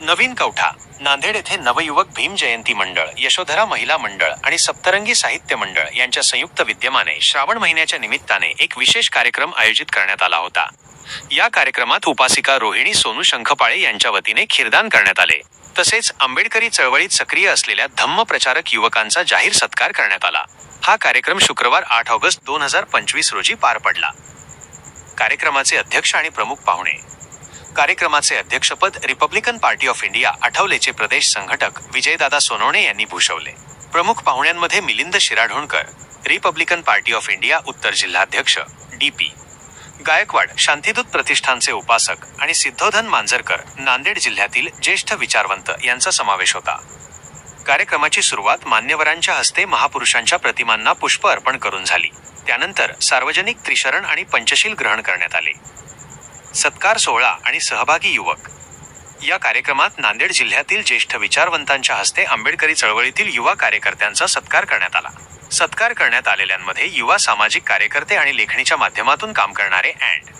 नवीन कवठा नांदेड येथे नवयुवक भीम जयंती मंडळ यशोधरा महिला मंडळ आणि सप्तरंगी साहित्य मंडळ यांच्या संयुक्त विद्यमाने श्रावण महिन्याच्या निमित्ताने एक विशेष कार्यक्रम आयोजित करण्यात आला होता. या कार्यक्रमात उपासिका रोहिणी सोनू शंखपाळे यांच्या वतीने खीरदान करण्यात आले. तसेच आंबेडकरी चळवळीत सक्रिय असलेल्या धम्म प्रचारक युवकांचा जाहीर सत्कार करण्यात आला. हा कार्यक्रम शुक्रवार आठ ऑगस्ट दोन हजार पंचवीस रोजी पार पडला. कार्यक्रमाचे अध्यक्ष आणि प्रमुख पाहुणे कार्यक्रमाचे अध्यक्षपद रिपब्लिकन पार्टी ऑफ इंडिया आठवलेचे प्रदेश संघटक विजयदादा सोनवणे यांनी भूषवले. प्रमुख पाहुण्यांमध्ये Milind Shiradhonkar Republican Party of India उत्तर जिल्हाध्यक्ष डी पी गायकवाड शांतिदूत प्रतिष्ठानचे उपासक आणि सिद्धोधन मांजरकर नांदेड जिल्ह्यातील ज्येष्ठ विचारवंत यांचा समावेश होता. कार्यक्रमाची सुरुवात मान्यवरांच्या हस्ते महापुरुषांच्या प्रतिमांना पुष्प अर्पण करून झाली. त्यानंतर सार्वजनिक त्रिशरण आणि पंचशील ग्रहण करण्यात आले. सत्कार सोहळा आणि सहभागी युवक. या कार्यक्रमात नांदेड जिल्ह्यातील ज्येष्ठ विचारवंतांच्या हस्ते आंबेडकरी चळवळीतील युवा कार्यकर्त्यांचा सत्कार करण्यात आला. सत्कार करण्यात आलेल्यांमध्ये युवा सामाजिक कार्यकर्ते आणि लेखणीच्या माध्यमातून काम करणारे अँड.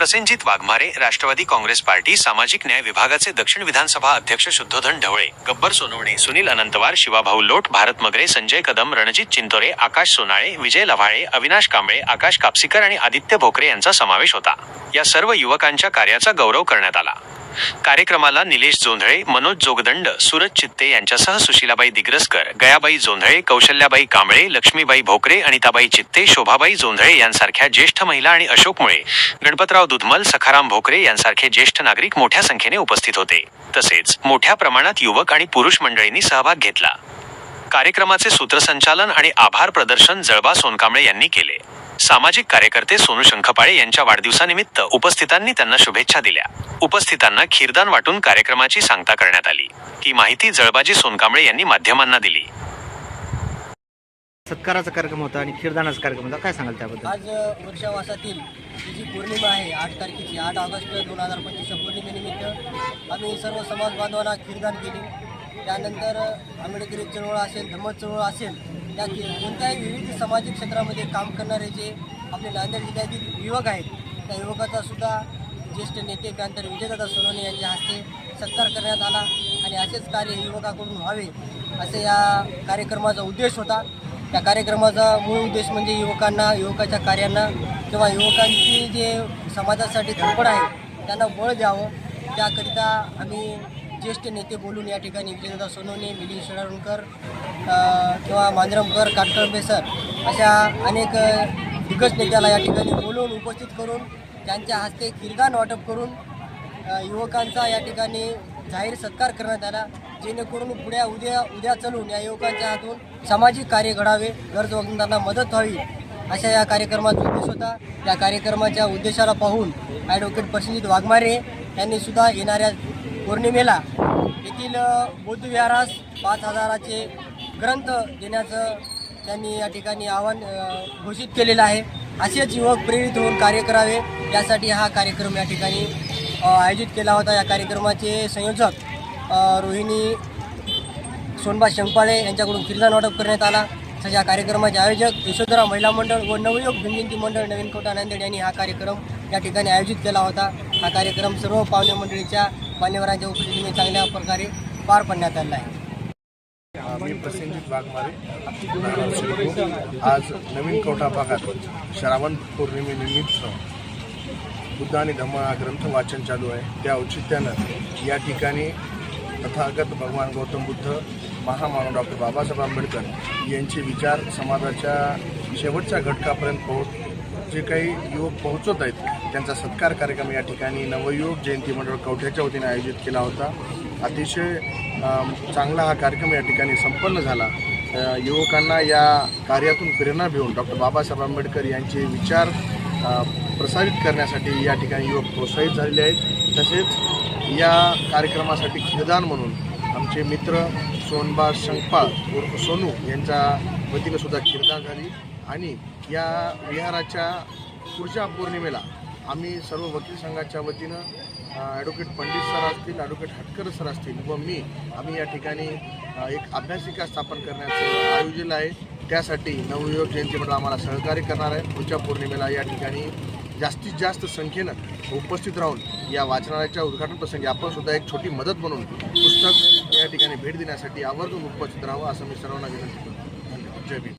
प्रसेनजित वाघमारे राष्ट्रवादी काँग्रेस पार्टी सामाजिक न्याय विभागाचे दक्षिण विधानसभा अध्यक्ष शुद्धोधन ढवळे गब्बर सोनवणे सुनील अनंतवार शिवाभाऊ लोट भारत मगरे संजय कदम रणजित चिंतोरे आकाश सोनाळे विजय लव्हाळे अविनाश कांबळे आकाश कापसीकर आणि आदित्य भोकरे यांचा समावेश होता. या सर्व युवकांच्या कार्याचा गौरव करण्यात आला. कार्यक्रमाला निलेश जोंधळे मनोज जोगदंड सूरज चित्ते यांच्यासह सुशीलाबाई दिग्रसकर गयाबाई जोंधळे कौशल्याबाई कांबळे लक्ष्मीबाई भोकरे अनिताबाई चित्ते शोभाबाई जोंधळे यांसारख्या ज्येष्ठ महिला आणि अशोक मुळे गणपतराव दुधमल सखाराम भोकरे यांसारखे ज्येष्ठ नागरिक मोठ्या संख्येने उपस्थित होते. तसेच मोठ्या प्रमाणात युवक आणि पुरुष मंडळींनी सहभाग घेतला. कार्यक्रमाचे सूत्रसंचालन आणि आभार प्रदर्शन जळबा सोनकांबळे यांनी केले. सामाजिक कार्यकर्ते सोनू शंखपाळे यांच्या वाढदिवसानिमित्त उपस्थितांनी त्यांना शुभेच्छा दिल्या. उपस्थितांना खीरदान वाटून कार्यक्रमाची सांगता करण्यात आली. ही माहिती जळबाजी सोनकांबळे यांनी माध्यमांना दिली. सत्काराचा कार्यक्रम होता आणि खीरदानाचा कार्यक्रम होता. काय सांगाल त्याबद्दल? आज वृक्षावासातील ही जी पौर्णिमा आहे आठ तारखेची आठ ऑगस्ट दोन हजार पंचवीसच्या पौर्णिमेनिमित्त आम्ही सर्व समाज बांधवांना खीरदान केले. त्यानंतर आंबेडकरी चळवळ असेल धम्म चळवळ असेल त्या कोणत्याही विविध सामाजिक क्षेत्रामध्ये काम करणारे जे आपले नांदेड जिल्ह्यातील युवक आहेत त्या युवकाचा सुद्धा ज्येष्ठ नेते त्यानंतर विजयदादा सोनवणे यांच्या हस्ते सत्कार करण्यात आला आणि असेच कार्य युवकाकडून व्हावे असे या कार्यक्रमाचा उद्देश होता. त्या कार्यक्रमाचा मूळ उद्देश म्हणजे युवकांना युवकाच्या कार्यांना किंवा युवकांची जे समाजासाठी धडपड आहे त्यांना बळ द्यावं. त्याकरिता आम्ही ज्येष्ठ नेते बोलून या ठिकाणी विजयदादा सोनवणे मिलिंद शेळारुणकर किंवा मांजरमकर काटकळंबे सर अशा अनेक दिग्गज नेत्याला या ठिकाणी बोलून उपस्थित करून त्यांच्या हस्ते किरगाण वाटप करून युवकांचा या ठिकाणी जाहीर सत्कार करण्यात आला जेणेकरून पुढे उद्या उद्या चलून या युवकांच्या हातून सामाजिक कार्य घडावे गरजवंतांना मदत व्हावी अशा या कार्यक्रमाचा उद्देश होता. या कार्यक्रमाच्या उद्देशाला पाहून ॲडव्होकेट प्रसिद्ध वाघमारे यांनी सुद्धा येणाऱ्या पौर्णिमेला येथील अ, विहारास पाच हजाराचे ग्रंथ देण्याचं त्यांनी या ठिकाणी आव्हान घोषित केलेलं आहे. असेच युवक प्रेरित होऊन कार्य करावे यासाठी हा कार्यक्रम या ठिकाणी आयोजित केला होता. या कार्यक्रमाचे संयोजक रोहिणी सोनबा शंपाळे यांच्याकडून कीर्तन वाटप करण्यात आला. तसेच या कार्यक्रमाचे आयोजक यशोधरा महिला मंडळ व नवयुग भीमजयंती मंडळ नवीन कोटा नांदेड यांनी हा कार्यक्रम या ठिकाणी आयोजित केला होता. हा कार्यक्रम सर्व पाहुणे मंडळीच्या मान्यवरांच्या उपस्थितीने चांगल्या प्रकारे पार पाडण्यात आलेला आहे. मी प्रसंजित वाघमारे आज नवीन कवठा भागात श्रावण पौर्णिमेनिमित्त बुद्ध आणि धम्म हा ग्रंथ वाचन चालू आहे. त्या औचित्यानं या ठिकाणी तथागत भगवान गौतम बुद्ध महामानव डॉक्टर बाबासाहेब आंबेडकर यांचे विचार समाजाच्या शेवटच्या घटकापर्यंत पोहोच जे काही युवक पोहोचत आहेत त्यांचा सत्कार कार्यक्रम या ठिकाणी नवयुवक जयंती मंडळ कवठ्याच्या वतीने आयोजित केला होता. अतिशय चांगला हा कार्यक्रम या ठिकाणी संपन्न झाला. युवकांना या कार्यातून प्रेरणा घेऊन डॉक्टर बाबासाहेब आंबेडकर यांचे विचार प्रसारित करण्यासाठी या ठिकाणी युवक प्रोत्साहित झालेले आहेत. तसेच या कार्यक्रमासाठी खेदान म्हणून आमचे मित्र सोनबा शंकपाळ उर्फ सोनू यांच्या वतीनं सुद्धा खिरदान झाली. आणि या विहाराच्या पुढच्या पौर्णिमेला आम्ही सर्व वकील संघाच्या वतीनं ॲडव्होकेट पंडित सर असतील ॲडव्होकेट हटकर सर असतील व मी आम्ही या ठिकाणी एक अभ्यासिका स्थापन करण्याचं आयोजन आहे. त्यासाठी नवयुवक जयंती मंडळ आम्हाला सहकार्य करणार आहे. पुढच्या पौर्णिमेला या ठिकाणी जास्तीत जास्त संख्येनं उपस्थित राहून या वाचनालयाच्या उद्घाटन प्रसंगी आपण सुद्धा एक छोटी मदत म्हणून पुस्तक या ठिकाणी भेट देण्यासाठी आवर्जून उपस्थित राहावं असं मी सर्वांना विनंती करतो. धन्यवाद. जय भीम.